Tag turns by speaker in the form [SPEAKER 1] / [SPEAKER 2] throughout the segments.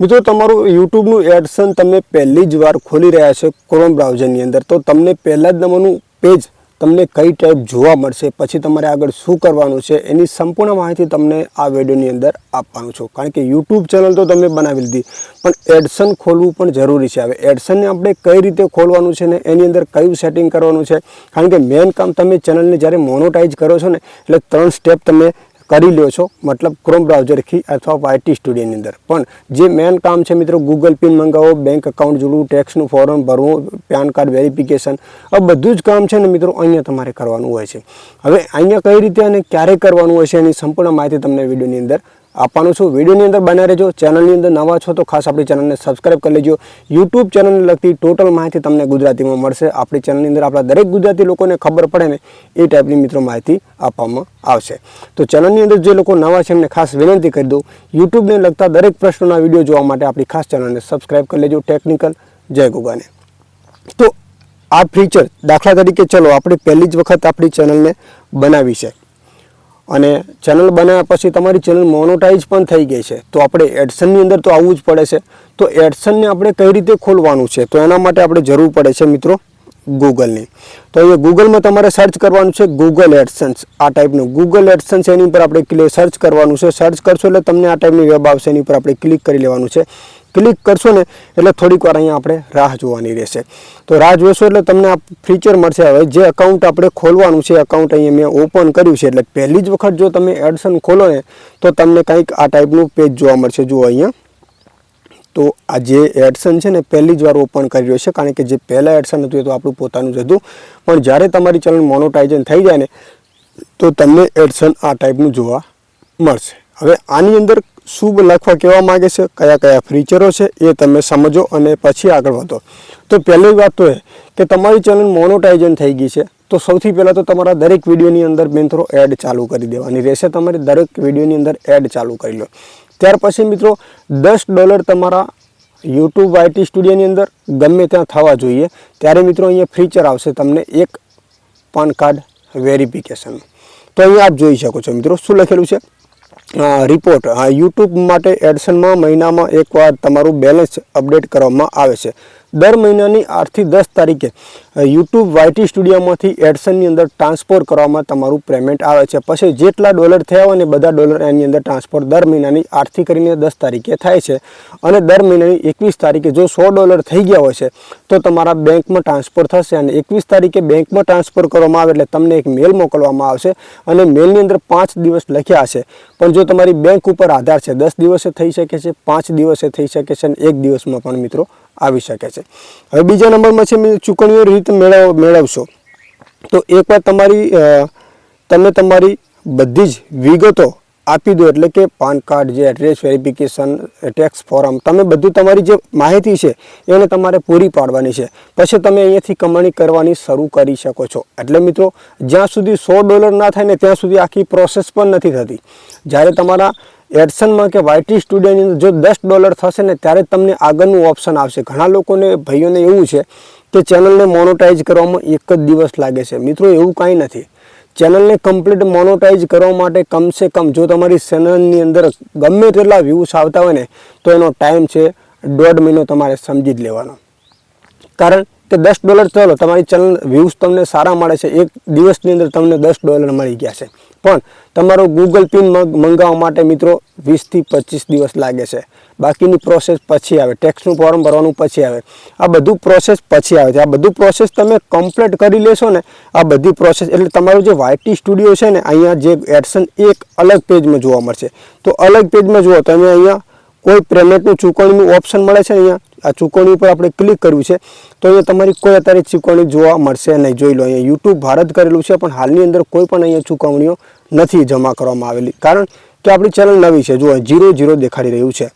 [SPEAKER 1] મિત્રો, તમારું યુટ્યુબનું એડસન તમે પહેલી જ વાર ખોલી રહ્યા છો ક્રોમ બ્રાઉઝરની અંદર. તો તમને પહેલાં જ નંબરનું પેજ તમને કઈ ટાઈપ જોવા મળશે, પછી તમારે આગળ શું કરવાનું છે, એની સંપૂર્ણ માહિતી તમને આ વિડીયોની અંદર આપવાનું છું. કારણ કે યુટ્યુબ ચેનલ તો તમે બનાવી લીધી, પણ એડસન ખોલવું પણ જરૂરી છે. હવે એડસનને આપણે કઈ રીતે ખોલવાનું છે ને એની અંદર કયું સેટિંગ કરવાનું છે? કારણ કે મેઇન કામ તમે ચેનલને જ્યારે મોનોટાઈઝ કરો છો ને, એટલે ત્રણ સ્ટેપ તમે કરી લ્યો છો, મતલબ ક્રોમ બ્રાઉઝરથી અથવા વાયટી સ્ટુડિયોની અંદર. પણ જે મેન કામ છે મિત્રો ગૂગલ પિન મંગાવો બેંક એકાઉન્ટ જોડવું ટેક્સનું ફોર્મ ભરવું પેન કાર્ડ વેરિફિકેશન આ બધું જ કામ છે ને મિત્રો, અહીંયા તમારે કરવાનું હોય છે. હવે અહીંયા કઈ રીતે અને ક્યારે કરવાનું હોય છે એની સંપૂર્ણ માહિતી તમને વિડીયોની અંદર આપવાનું છું. વિડીયોની અંદર બના રહેજો. ચેનલની અંદર નવા છો તો ખાસ આપણી ચેનલને સબસ્ક્રાઈબ કરી લેજો. યુટ્યુબ ચેનલને લગતી ટોટલ માહિતી તમને ગુજરાતીમાં મળશે. આપણી ચેનલની અંદર આપણા દરેક ગુજરાતી લોકોને ખબર પડે ને એ ટાઈપની મિત્રો માહિતી આપવામાં આવશે. તો ચેનલની અંદર જે લોકો નવા છે એમને ખાસ વિનંતી કરી દઉં. યુટ્યુબને લગતા દરેક પ્રશ્નોના વીડિયો જોવા માટે આપણી ખાસ ચેનલને સબસ્ક્રાઈબ કરી લેજો. ટેકનિકલ જય ગુગાને. તો આ ફીચર દાખલા તરીકે ચલો આપણે પહેલી જ વખત આપણી ચેનલને બનાવી છે. અને ચેનલ બનાવ્યા પછી તમારી ચેનલ મોનોટાઈઝ પણ થઈ ગઈ છે. તો આપણે એડસનની અંદર તો આવવું જ પડે છે. તો એડસનને આપણે કઈ રીતે ખોલવાનું છે? તો એના માટે આપણે જરૂર પડે છે મિત્રો ગૂગલની તો એ ગૂગલમાં તમારે સર્ચ કરવાનું છે ગૂગલ એડસન્સ આ ટાઈપનું ગૂગલ એડસન્સ એની ઉપર આપણે ક્લિક સર્ચ કરવાનું છે. સર્ચ કરશો એટલે તમને આ ટાઈપની વેબ આવશે. એની ઉપર આપણે ક્લિક કરી લેવાનું છે. ક્લિક કરશો ને, એટલે થોડીક વાર અહીંયા આપણે રાહ જોવાની રહેશે. તો રાહ જોશો એટલે તમને આ ફીચર મળશે હવે. જે અકાઉન્ટ આપણે ખોલવાનું છે અકાઉન્ટ અહીંયા મેં ઓપન કર્યું છે. એટલે પહેલી જ વખત જો તમે એડસન ખોલો ને, તો તમને કંઈક આ ટાઈપનું પેજ જોવા મળશે. જુઓ અહીંયા. તો આ જે એડસન છે ને, પહેલી જ વાર ઓપન કરી રહ્યો છે. કારણ કે જે પહેલાં એડસન હતું એ તો આપણું પોતાનું જ હતું. પણ જ્યારે તમારી ચેનલ મોનોટાઇઝન થઈ જાય ને, તો તમને એડસન આ ટાઈપનું જોવા મળશે. હવે આની અંદર શું લખવા કહેવા માગે છે, કયા કયા ફીચરો છે એ તમે સમજો અને પછી આગળ વધો. તો પહેલી વાત તો એ કે તમારી ચેનલ મોનોટાઇઝન થઈ ગઈ છે, તો સૌથી પહેલાં તો તમારા દરેક વિડીયોની અંદર મિત્રો એડ ચાલુ કરી દેવાની રહેશે, તમારે દરેક વિડીયોની અંદર એડ ચાલુ કરી લો. ત્યાર પછી મિત્રો, દસ ડોલર તમારા યુટ્યુબ આઈટી સ્ટુડિયોની અંદર ગમે ત્યાં થવા જોઈએ, ત્યારે મિત્રો અહીંયા ફીચર આવશે તમને એક પાન કાર્ડ વેરિફિકેશન તો અહીંયા આપ જોઈ શકો છો મિત્રો, શું લખેલું છે? રિપોર્ટ યુટ્યુબ માટે એડસનમાં મહિનામાં એકવાર તમારું બેલેન્સ અપડેટ કરવામાં આવે છે. દર મહિનાની આઠથી દસ તારીખે યુટ્યુબ વાયટી સ્ટુડિયોમાંથી એડસનની અંદર ટ્રાન્સફર કરવામાં તમારું પેમેન્ટ આવે છે. પછી જેટલા ડોલર થયા હોય ને બધા ડોલર એની અંદર ટ્રાન્સફર દર મહિનાની આઠથી કરીને દસ તારીખે થાય છે. અને દર મહિનાની એકવીસ તારીખે જો સો ડોલર થઈ ગયા હોય છે, તો તમારા બેંકમાં ટ્રાન્સફર થશે અને એકવીસ તારીખે બેંકમાં ટ્રાન્સફર કરવામાં આવે એટલે તમને એક મેલ મોકલવામાં આવશે અને મેલની અંદર પાંચ દિવસ લખ્યા હશે. પણ જો તમારી બેંક ઉપર આધાર છે, દસ દિવસે થઈ શકે છે, પાંચ દિવસે થઈ શકે છે અને એક દિવસમાં પણ મિત્રો આવી શકે છે. હવે બીજા નંબરમાં છે ચૂકણીઓ રીત મેળવ, મેળવશો. તો એકવાર તમારી તમે તમારી બધી જ વિગતો આપી દો એટલે કે પાન કાર્ડ જે એડ્રેસ વેરિફિકેશન ટેક્સ ફોર્મ તમે બધું તમારી જે માહિતી છે એને તમારે પૂરી પાડવાની છે. પછી તમે અહીંયાથી કમાણી કરવાની શરૂ કરી શકો છો. એટલે મિત્રો, જ્યાં સુધી સો ડોલર ના થાય ને ત્યાં સુધી આખી પ્રોસેસ પણ નથી થતી. જ્યારે તમારા એડસનમાં કે વાયટી સ્ટુડિયોની અંદર જો દસ ડોલર થશે ને ત્યારે તમને આગળનું ઓપ્શન આવશે. ઘણા લોકોને, ભાઈઓને એવું છે કે ચેનલને મોનોટાઈઝ કરવામાં એક જ દિવસ લાગે છે. મિત્રો, એવું કાંઈ નથી. ચેનલને કમ્પ્લીટ મોનોટાઈઝ કરવા માટે કમસે કમ જો તમારી ચેનલની અંદર ગમે તેટલા વ્યૂઝ આવતા હોય ને, તો એનો ટાઈમ છે દોઢ મહિનો તમારે સમજી જ લેવાનો. કારણ કે દસ ડોલર ચાલો, તમારી ચેનલ વ્યૂઝ તમને સારા મળે છે. એક દિવસની અંદર તમને દસ ડોલર મળી ગયા છે. પણ તમારો ગૂગલ પિન મંગાવવા માટે મિત્રો વીસથી પચીસ દિવસ લાગે છે. બાકીની પ્રોસેસ પછી આવે. ટેક્સનું ફોર્મ ભરવાનું પછી આવે. આ બધું પ્રોસેસ પછી આવે છે. આ બધું પ્રોસેસ તમે કમ્પ્લીટ કરી લેશો ને, આ બધી પ્રોસેસ એટલે તમારું જે વાયટી સ્ટુડિયો છે ને, અહીંયા જે એડસન એક અલગ પેજમાં જોવા મળશે. તો અલગ પેજમાં જુઓ, તમે અહીંયા કોઈ પેમેન્ટનું ચૂકવણીનું ઓપ્શન મળે છે અહીંયા? આ ચૂકવણી ઉપર આપણે ક્લિક કર્યું છે. તો અહીંયા તમારી કોઈ અત્યારે ચૂકવણી જોવા મળશે નહીં. જોઈ લો, અહીંયા યુટ્યુબ ભારત કરેલું છે, પણ હાલની અંદર કોઈ પણ અહીંયા ચૂકવણીઓ નથી જમા કરવામાં આવેલી. કારણ કે આપણી ચેનલ નવી છે. જુઓ જીરો જીરો દેખાડી રહ્યું છે.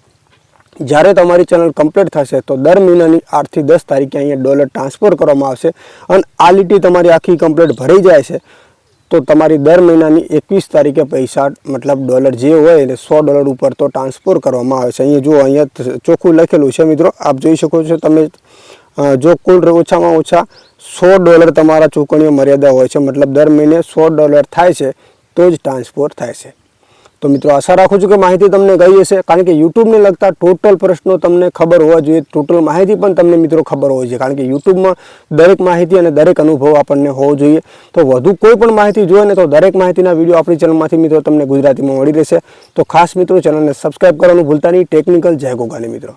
[SPEAKER 1] જ્યારે તમારી ચેનલ કમ્પ્લીટ થશે, તો દર મહિનાની આઠથી દસ તારીખે અહીંયા ડોલર ટ્રાન્સફર કરવામાં આવશે અને આ લીટી તમારી આખી કમ્પ્લીટ ભરાઈ જાય છે. તો તમારી દર મહિનાની એકવીસ તારીખે પૈસા, મતલબ ડોલર જે હોય એટલે સો ડોલર ઉપર તો ટ્રાન્સફર કરવામાં આવે છે. અહીંયા જો અહીંયા ચોખ્ખું લખેલું છે મિત્રો. આપ જોઈ શકો છો તમે જો કુલ ઓછામાં ઓછા સો ડોલર તમારા ચૂકવણીઓ મર્યાદા હોય છે. મતલબ દર મહિને સો ડોલર થાય છે, તો જ ટ્રાન્સફર થાય છે. તો મિત્રો આશા રાખું છું કે માહિતી તમને ગઈ હશે, કારણ કે યુટ્યુબને લગતા ટોટલ પ્રશ્નો તમને ખબર હોવા જોઈએ. ટોટલ માહિતી પણ તમને મિત્રો ખબર હોવી જોઈએ, કારણ કે યુટ્યુબમાં દરેક માહિતી અને દરેક અનુભવ આપણને હોવો જોઈએ. તો વધુ કોઈ પણ માહિતી જોઈએ ને તો દરેક માહિતીના વીડિયો આપણી ચેનલમાંથી મિત્રો તમને ગુજરાતીમાં મળી રહેશે. તો ખાસ મિત્રો ચેનલને સબસ્ક્રાઈબ કરવાનું ભૂલતા નહીં. ટેકનિકલ જય ગોગાની મિત્રો.